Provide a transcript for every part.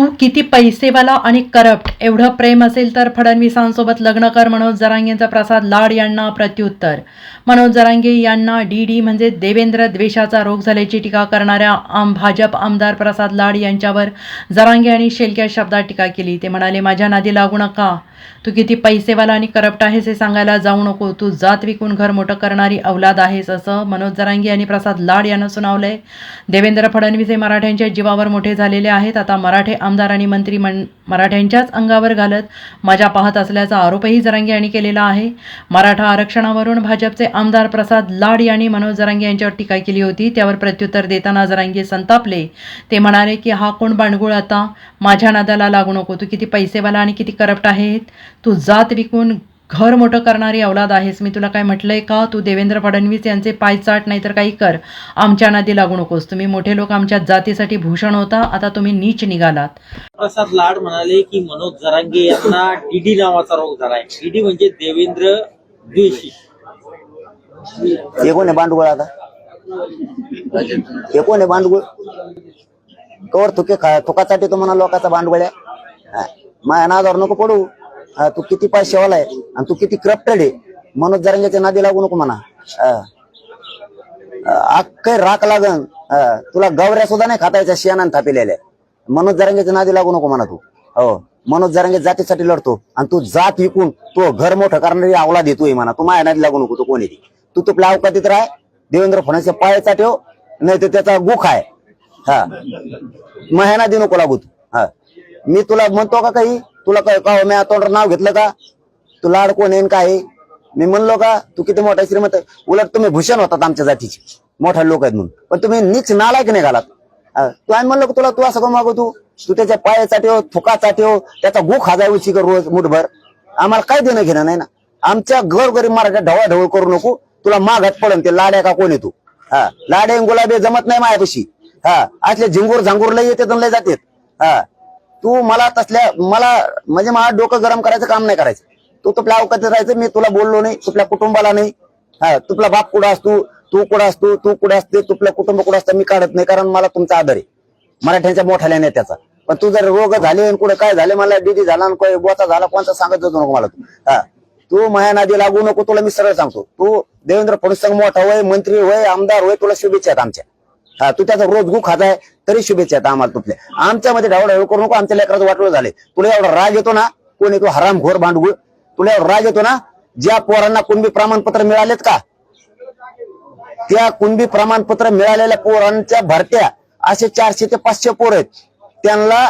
तू किती पैसेवाला आणि करप्ट. एवढं प्रेम असेल तर फडणवीसांसोबत लग्न कर मनोज जरांगेंचा प्रसाद लाड यांना प्रत्युत्तर. मनोज जरांगे यांना डी डी म्हणजे देवेंद्र द्वेषाचा रोग झाल्याची टीका करणाऱ्या आम भाजप आमदार प्रसाद लाड यांच्यावर जरांगे आणि शेलक्या शब्दात टीका केली. ते म्हणाले माझ्या नादी लागू नका. तू किती पैसेवाला आणि करप्ट आहेस हे सांगायला जाऊ नको. तू जात विकून घर मोठं करणारी अवलाद आहेस असं मनोज जरांगी आणि प्रसाद लाड यांना सुनावलंय. देवेंद्र फडणवीस हे मराठ्यांच्या जीवावर मोठे झालेले आहेत. आता मराठे आमदार आणि मंत्री मन मराठ्यांच्याच अंगावर घालत मजा पाहत असल्याचा आरोपही जरांगी यांनी केलेला आहे. मराठा आरक्षणावरून भाजपचे आमदार प्रसाद लाड यांनी मनोज जरांगी यांच्यावर टीका केली होती. त्यावर प्रत्युत्तर देताना जरांगी संतापले. ते म्हणाले की हा कोण बांडगुळ आता? माझ्या नादाला लागू नको. तू किती पैसेवाला आणि किती करप्ट आहेत तू जात विकून घर मोठं करणारी अवलाद आहेस. मी तुला काय म्हटलंय का? तू देवेंद्र फडणवीस यांचे पाय चाट नाहीतर काही कर. आमच्या नादी लागू नकोस. तुम्ही मोठे लोक आमच्या जातीसाठी भूषण होता. आता तुम्ही नीच निघालात. प्रसाद लाड म्हणाले की मनोज जरांगे यांना डीडी नावाचा रोग झालाय. डीडी म्हणजे देवेंद्र द्वेषी. हे कोण आहे भांडवळ आता? हे कोण आहे कवर तुके खा तुकासाठी तो म्हणा लोकांचा भांडवळ आहे. माझ्या नादावर नको पडू. तू किती पैसे आहे आणि तू किती क्रप्टेड आहे? मनोज जरंग्याच्या नादी लागू नको म्हणा. अख्खे राख लागन. तुला गवऱ्या सुद्धा नाही खातायच्या शियानान थापिलेल्या. मनोज जरंग्याच्या नादी लागू नको म्हणा तू. हो मनोज जरंगे जातीसाठी लढतो आणि तू जात विकून तो घर मोठं करणारी आवला देतोय म्हणा. तू माझ्या नादी लागू नको तू कोणी तू? तुपल्या अवकातीत राह. देवेंद्र फडणवीसच्या पायाचा ठेव नाही तर त्याचा गुख आहे हा. महिना देऊ नको लागू तू. हा. मी तुला म्हणतो का काही? तुला काय का हो, मी तोंडावर नाव घेतलं का? तू लाड कोण येईन काय मी म्हणलो का तू किती मोठा श्रीमंत उलट तुम्ही भूषण होतात आमच्या जातीचे. मोठा लोक आहेत म्हणून. पण तुम्ही नीच नालायक नाही घालात. तू आम्ही म्हणलो तुला तू असं का मागू तू तू त्याच्या पायाचा ठेव हो, थुकाचा ठेव हो, त्याचा गुख हाजाय उशी कर रोज मुठभर. आम्हाला काय देणं घेणं नाही ना? आमच्या घर गरीब मराठ्या करू नको. तुला मागात पडन ते लाड्या का कोण येतो हा लाड्या गुलाबे गुलाबी जमत नाही माझ्यापाशी हा असले झिंगूर झांगूर लय येते लय जातात. हा तू मला तसल्या मला म्हणजे मला डोकं गरम करायचं काम नाही करायचं. तू तुपल्या अवकाशात राहायचं मी तुला बोललो नाही तुपल्या कुटुंबाला नाही. हा तुपला बाप कुठं असतो तू कुठं असतो तू कुठं असते तुपल्या कुटुंब कुठं असतं मी काढत नाही कारण मला तुमचा आदर आहे. मराठ्यांच्या मोठ्या नेत्याचा. पण तू जर रोग झाले आणि कुठं काय झाले मला डीडी झाला आणि बोचा झाला कोणता सांगत होतो नको मला तू. हा तू माया नादी लागू नको तुला मी सरळ सांगतो. तू देवेंद्र फडणवीस मोठा होय मंत्री होय आमदार होय तुला शुभेच्छा आहेत आमच्या. हा तू त्याचा रोज गु खाताय तरी शुभेच्छा आहेत आम्हाला तुपल्या आमच्यामध्ये ढवळ करू नको आमच्या लेकराचं वाटलं झाले तुला एवढा राग येतो ना कोण येतो हराम घोर भांडगुळ? तुला एवढा राग येतो ना ज्या पोरांना कुणबी प्रमाणपत्र मिळालेत का? त्या कुणबी प्रमाणपत्र मिळालेल्या पोरांच्या भरत्या असे चारशे ते पाचशे पोर आहेत. त्यांना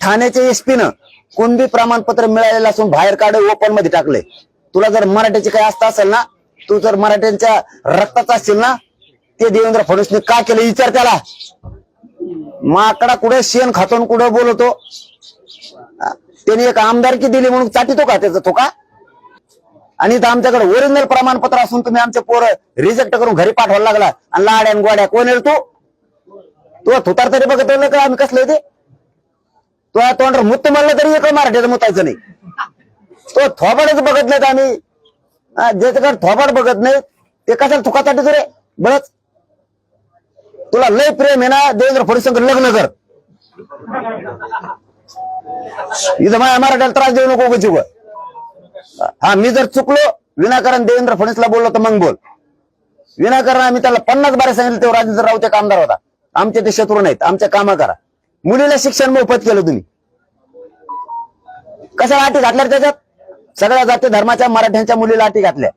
ठाण्याच्या एसपीनं कुणबी प्रमाणपत्र मिळालेलं असून बाहेर काढ ओपनमध्ये टाकले तुला जर मराठ्याची काही आस्था असेल ना तू जर मराठ्यांच्या रक्ताचा असेल ना ते देवेंद्र फडणवीसने का केलं? विचार त्याला. माकडा कुठे शेण खातून कुठे बोलवतो त्यांनी त्याने एक आमदारकी दिली म्हणून चाटितो का त्याचा तो का? आणि इथं आमच्याकडे ओरिजिनल प्रमाणपत्र असून तुम्ही आमचे पोर रिजेक्ट करून घरी पाठवायला लागला. आणि लाड्या गोड्या कोण येईल तू? थुतार तरी बघत राहिलं का? आम्ही कसलं ते? तो या तोंडावर मुत्त म्हणलं तरी एक मराठीचं मुतायचं नाही. तो थोबाडच बघत नाहीत आम्ही. ज्याच्याकडे थोबाड बघत नाही ते कशाला थुकासाठी रे? बरंच. तुला लय प्रेम आहे ना देवेंद्र फडणवीस लग्न कर. इथं माझ्या मराठ्याला त्रास देऊ नको उगाच हा मी जर चुकलो विनाकारण देवेंद्र फडणवीसला बोललो तर मग बोल. विनाकारण आम्ही त्याला पन्नास बारे सांगितलं तेव्हा राजेंद्र राऊत कामदार होता. आमचे ते शत्रू नाहीत आमच्या कामं करा. मुलीला शिक्षण मोफत केलं तुम्ही. कशा अटी घातल्या त्याच्यात? सगळ्या जाती धर्माच्या मराठ्यांच्या मुलीला अटी घातल्या.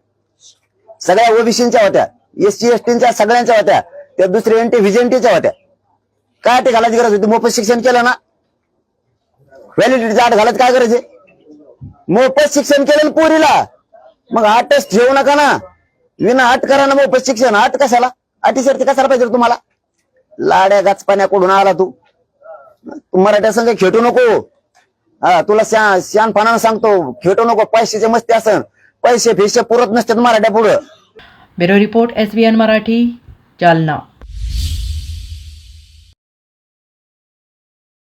सगळ्या ओबीसीच्या होत्या एसटी एसटीच्या सगळ्यांच्या होत्या. त्या दुसऱ्या एनटी व्हिजेंटीच्या होत्या. काय ते घालायची गरज होती? मोफत शिक्षण केलं ना. व्हॅलिडिटी आठ घालत काय गरज आहे? मोफत शिक्षण केलं ना पोरीला. मग आठच ठेवू नका ना. विना आठ करा ना मोफत शिक्षण. आठ कशाला? अटी कशाला पाहिजे तुम्हाला? लाड्या गाचपाण्याकडून आला तू. तू मराठ्या संघ खेटू नको. हा तुला श्या श्यानपणानं सांगतो खेटू नको. पैशाचे मस्ती असन. पैसे फिशे पुरत नसतात मराठ्या पुढं. Bureau report S B N Marathi. Jalna